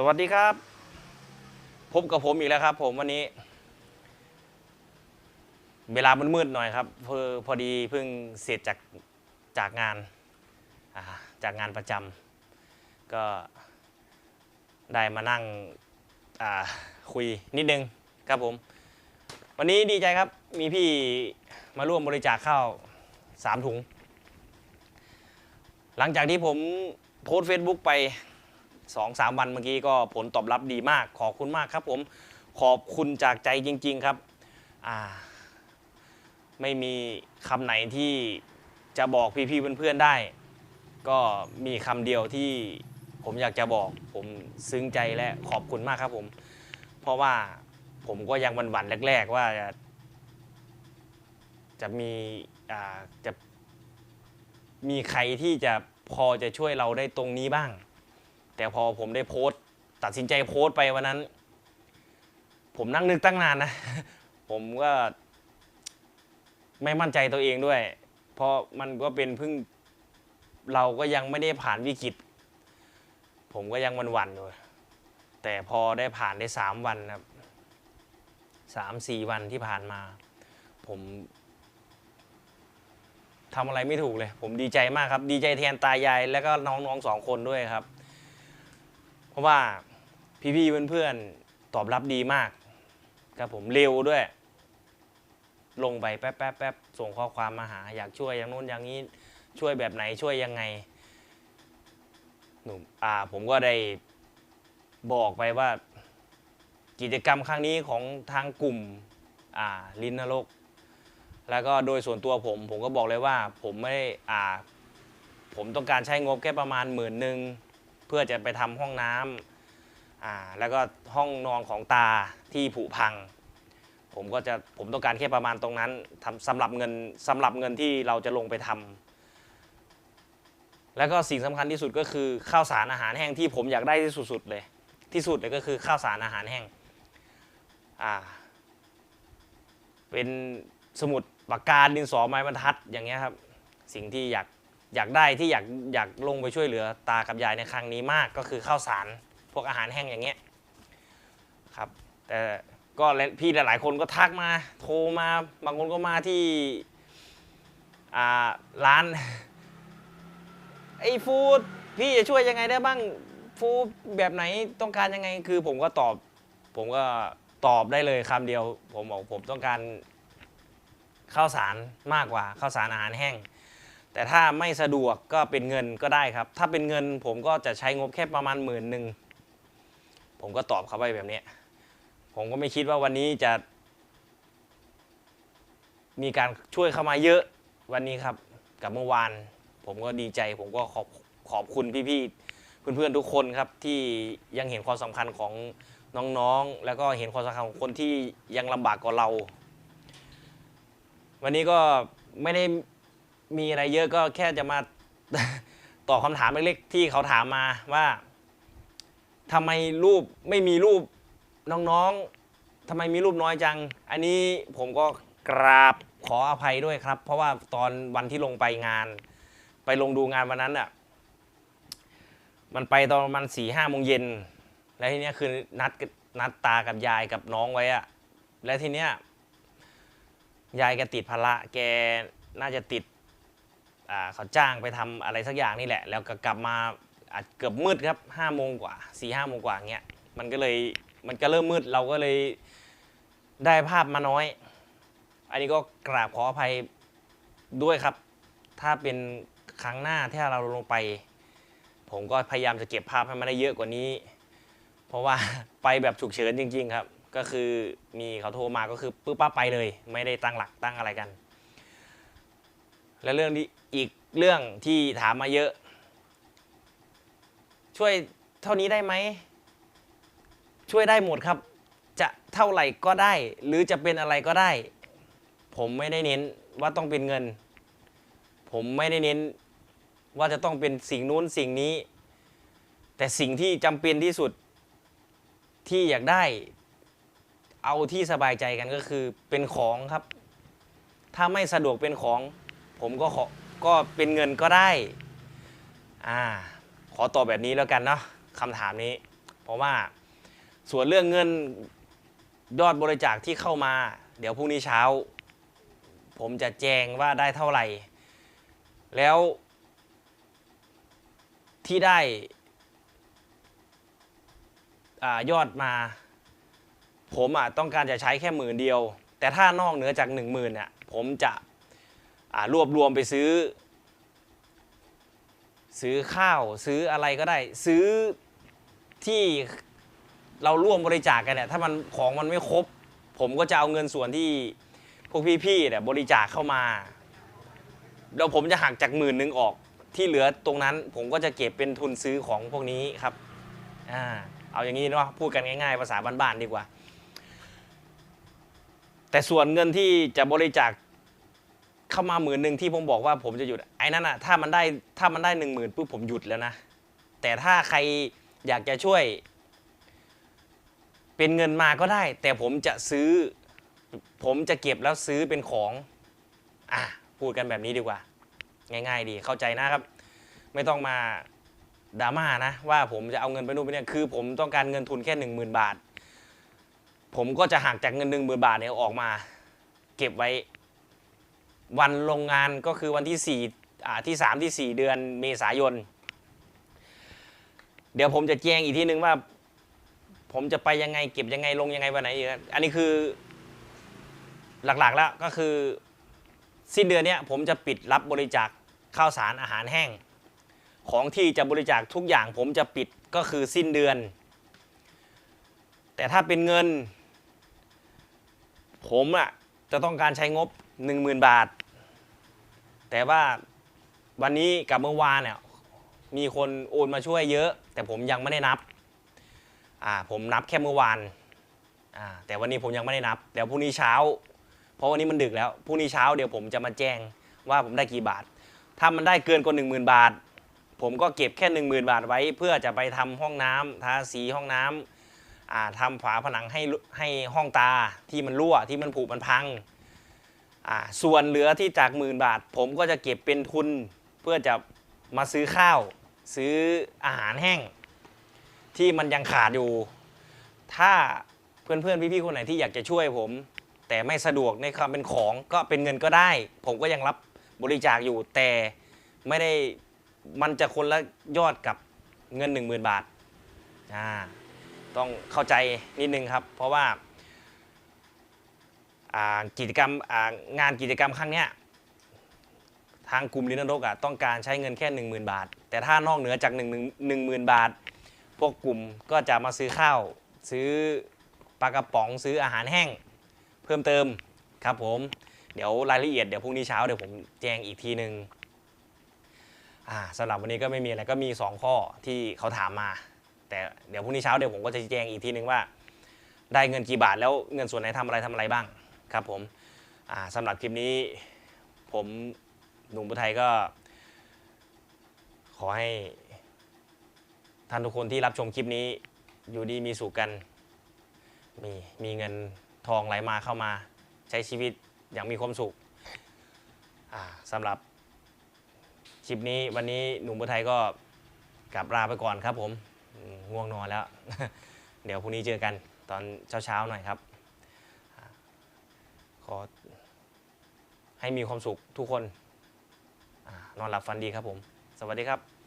สวัสดีครับ พบกับผมอีกแล้วครับ ผมวันนี้ เวลามันมืดหน่อยครับเพอพอดีเพิ่งเสร็จจากจากงานาจากงานประจำก็ได้มานั่งคุยนิดนึงครับผม วันนี้ดีใจครับมีพี่มาร่วมบริจาคข้าวสามถุง หลังจากที่ผมโพสต์ Facebook ไป สองสามวันเมื่อกี้ก็ผลตอบรับดีมาก ขอบคุณมากครับผมขอบคุณจากใจจริง ๆครับไม่มีคำไหนที่จะบอกพี่ๆเพื่อนๆได้ ก็มีคำเดียวที่ผมอยากจะบอก ผมซึ้งใจและขอบคุณมากครับผม เพราะว่าผมก็ยังหวั่นๆแรก ๆ ว่าจะจะมีจะมีใครที่จะพอจะช่วยเราได้ตรงนี้บ้าง แต่พอผมได้โพสต์ตัดสินใจโพสต์ไปวันนั้น ผมนั่งนึกตั้งนานนะ ผมก็ไม่มั่นใจตัวเองด้วย เพราะมันก็เป็นเพิ่งเราก็ยังไม่ได้ผ่านวิกฤต ผมก็ยังหวั่นอยู่แต่พอได้ผ่านได้สามวันครับสามสี่วันที่ผ่านมา ผมทำอะไรไม่ถูกเลย ผมดีใจมากครับ ดีใจแทนตายาย แล้วก็น้องๆสองคนด้วยครับ ราะว่าพี่ๆเพื่อนๆตอบรับดีมากครับผมเร็วด้วย ลงไปแป๊บแป๊บแป๊บส่งข้อความมาหา อยากช่วยอย่างนู้นอย่างนี้ช่วยแบบไหนช่วยยังไงหนุ่มอ่าผมก็ได้บอกไปว่า กิจกรรมครั้งนี้ของทางกลุ่มอ่าลินนรก แล้วก็โดยส่วนตัวผม ผมก็บอกเลยว่าผมไม่ได้อ่าผมต้องการใช้งบแค่ประมาณหมื่นหนึ่ง เพื่อจะไปทำห้องน้ำอ่าแล้วก็ห้องนอนของตาที่ผุพัง ผมก็จะผมต้องการแค่ประมาณตรงนั้นทำสำหรับเงินสำหรับเงินที่เราจะลงไปทำแล้วก็สิ่งสำคัญที่สุดก็คือข้าวสารอาหารแห้งที่ผมอยากได้ที่สุดๆเลย ที่สุดเลยก็คือข้าวสารอาหารแห้งอ่าเป็นสมุดปากกาดินสอไม้บรรทัดอย่างเงี้ยครับ สิ่งที่อยาก อยากได้ที่อยากอยากลงไปช่วยเหลือตากับยายในครั้งนี้มากก็คือข้าวสารพวกอาหารแห้งอย่างเงี้ยครับแต่ก็พี่หลายๆคนก็ทักมาโทรมาบางคนก็มาที่ร้านไอ้ฟูดพี่จะช่วยยังไงได้บ้างฟูดแบบไหนต้องการยังไงคือผมก็ตอบ ผมก็ตอบได้เลยคำเดียว ผมบอกผมต้องการข้าวสารมากกว่าข้าวสารอาหารแห้ง แต่ถ้าไม่สะดวกก็เป็นเงินก็ได้ครับ ถ้าเป็นเงินผมก็จะใช้งบแค่ประมาณหมื่นหนึ่งผมก็ตอบเขาไปแบบนี้ ผมก็ไม่คิดว่าวันนี้จะ มีการช่วยเข้ามาเยอะวันนี้ครับ กับเมื่อวาน ผมก็ดีใจ ผมก็ขอบขอบคุณพี่ๆเพื่อนๆทุกคนครับ ที่ยังเห็นความสำคัญของน้องๆ แล้วก็เห็นความสำคัญของคนที่ยังลำบากกว่าเรา วันนี้ก็ไม่ได้ มีอะไรเยอะก็แค่จะมา ตอบคำถามเล็กๆที่เขาถามมาว่าทำไมรูปไม่มีรูปน้องๆทำไมมีรูปน้อยจัง อันนี้ผมก็กราบขออภัยด้วยครับ เพราะว่าตอนวันที่ลงไปงาน ไปลงดูงานวันนั้นอะมันไปตอนประมาณสี่ห้าโมงเย็น แล้วทีเนี้ยคือนัดนัดตากับยายกับน้องไว้อะแล้วทีเนี้ยยายแกติดภาระแกน่าจะติด เขาจ้างไปทำอะไรสักอย่างนี่แหละ แล้วก็กลับมาอาจเกือบมืดครับห้าโมงกว่าสี่ห้าโมงกว่าเงี้ยมันก็เลยมันก็เริ่มมืดเราก็เลยได้ภาพมาน้อย อันนี้ก็กราบขออภัยด้วยครับ ถ้าเป็นครั้งหน้าที่เราลงไป ผมก็พยายามจะเก็บภาพให้มันได้เยอะกว่านี้ เพราะว่าไปแบบฉุกเฉินจริง ๆ ครับ ก็คือมีเขาโทรมาก็คือปึ๊บปั๊บไปเลย ไม่ได้ตั้งหลักตั้งอะไรกัน และเรื่องนี้ อีกเรื่องที่ถามมาเยอะ ช่วยเท่านี้ได้ไหม ช่วยได้หมดครับ จะเท่าไหร่ก็ได้ หรือจะเป็นอะไรก็ได้ ผมไม่ได้เน้นว่าต้องเป็นเงิน ผมไม่ได้เน้นว่าจะต้องเป็นสิ่งนู้นสิ่งนี้ แต่สิ่งที่จำเป็นที่สุดที่อยากได้ เอาที่สบายใจกันก็คือเป็นของครับ ถ้าไม่สะดวกเป็นของ ผมก็ขอ ก็เป็นเงินก็ได้อ่าขอตอบแบบนี้แล้วกันเนาะคำถามนี้ เพราะว่าส่วนเรื่องเงินยอดบริจาคที่เข้ามา เดี๋ยวพรุ่งนี้เช้า ผมจะแจ้งว่าได้เท่าไหร่ แล้วที่ได้อยอดมา ผมอะต้องการจะใช้แค่หมื่นเดียว แต่ถ้านอกเหนือจากหนึ่งหมื่นเนี่ยผมจะ รวบรวมไปซื้อ ซื้อข้าวซื้ออะไรก็ได้ ซื้อที่เราร่วมบริจาคกันเนี่ยถ้ามันของมันไม่ครบ ผมก็จะเอาเงินส่วนที่พวกพี่ๆเนี่ยบริจาคเข้ามาเดี๋ยวผมจะหักจากหมื่นหนึ่งออกที่เหลือตรงนั้น ผมก็จะเก็บเป็นทุนซื้อของพวกนี้ครับอ่าเอาอย่างนี้เนาะพูดกันง่ายๆ ภาษาบ้านๆดีกว่า แต่ส่วนเงินที่จะบริจาค เข้ามาหมื่นหนึ่งที่ผมบอกว่าผมจะหยุดไอ้นั่นอะถ้ามันได้ถ้ามันได้หนึ่งหมื่นปุ๊บผมหยุดแล้วนะ แต่ถ้าใครอยากจะช่วย เป็นเงินมาก็ได้ แต่ผมจะซื้อ ผมจะเก็บแล้วซื้อเป็นของอะพูดกันแบบนี้ดีกว่า ง่าย ๆ ดีเข้าใจนะครับ ไม่ต้องมาดราม่านะว่าผมจะเอาเงินไปนู่นไปเนี่ยคือ ผมต้องการเงินทุนแค่หนึ่งหมื่นบาท ผมก็จะหักจากเงินหนึ่งหมื่นบาทเนี่ยออกมา เก็บไว้ วันลงงานก็คือวันที่สาที่สามที่สี่เดือนเมษายน เดี๋ยวผมจะแจ้งอีกทีนึงว่า ผมจะไปยังไงเก็บยังไงลงยังไงวันไหนอีกอันนี้คือหลักๆแล้วก็คือสิ้นเดือนเนี้ยผมจะปิดรับบริจาคข้าวสารอาหารแห้ง ของที่จะบริจาคทุกอย่าง ผมจะปิดก็คือสิ้นเดือน แต่ถ้าเป็นเงิน ผมอะจะต้องการใช้งบ 10,000 บาท แต่ว่าวันนี้กับเมื่อวานเนี่ยมีคนโอนมาช่วยเยอะ แต่ผมยังไม่ได้นับอ่าผมนับแค่เมื่อวานอ่าแต่วันนี้ผมยังไม่ได้นับเดี๋ยวพรุ่งนี้เช้า เพราะวันนี้มันดึกแล้วพรุ่งนี้เช้าเดี๋ยวผมจะมาแจ้งว่าผมได้กี่บาท ถ้ามันได้เกินกว่า1 0,000 บาท ผมก็เก็บแค่ 1 0,000 บาทไว้ เพื่อจะไปทำห้องน้ำทาสีห้องน้ำอ่าทำฝาผนังให้ให้ห้องตาที่มันรั่วที่มันผุมันพัง ส่วนเหลือที่จากหมื่นบาท ผมก็จะเก็บเป็นทุนเพื่อจะมาซื้อข้าว ซื้ออาหารแห้ง ที่มันยังขาดอยู่ ถ้าเพื่อนๆพี่ๆคนไหนที่อยากจะช่วยผม แต่ไม่สะดวกในความเป็นของก็เป็นเงินก็ได้ ผมก็ยังรับบริจาคอยู่แต่ไม่ได้มันจะคนละยอดกับเงิน 1 0,000 บาทอ่าต้องเข้าใจนิดนึงครับ เพราะว่าอ่า กิจกรรมงานกิจกรรมครั้งเนี้ยทางกลุ่มลินนรกอะต้องการใช้เงินแค่ 10,000 บาท แต่ถ้านอกเหนือจาก 1 1 0 0 0 บาท พวกกลุ่มก็จะมาซื้อข้าว ซื้อปลากระป๋องซื้ออาหารแห้ง เพิ่มเติมครับผมเดี๋ยวรายละเอียดเดี๋ยวพรุ่งนี้เช้าเดี๋ยวผมแจ้งอีกทีหนึ่งอ่าสำหรับวันนี้ก็ไม่มีอะไรก็มี 2 ข้อที่เขาถามมา แต่เดี๋ยวพรุ่งนี้เช้าเดี๋ยวผมก็จะแจ้งอีกทีหนึ่งว่า ได้เงินกี่บาทแล้วเงินส่วนไหนทำอะไรทำอะไรบ้าง ครับผมสำหรับคลิปนี้ผมหนุ่มพุไทยก็ ขอให้ท่านทุกคนที่รับชมคลิปนี้อยู่ดีมีสุขกัน มีมีเงินทองไหลมาเข้ามา ใช้ชีวิตอย่างมีความสุขสำหรับคลิปนี้วันนี้หนุ่มบุไทยก็กลับลาไปก่อนครับผมง่วงนอนแล้ว เดี๋ยวพรุ่งนี้เจอกันตอนเช้าๆหน่อยครับ ขอให้มีความสุขทุกคนอนอนหลับฝันดีครับผม สวัสดีครับ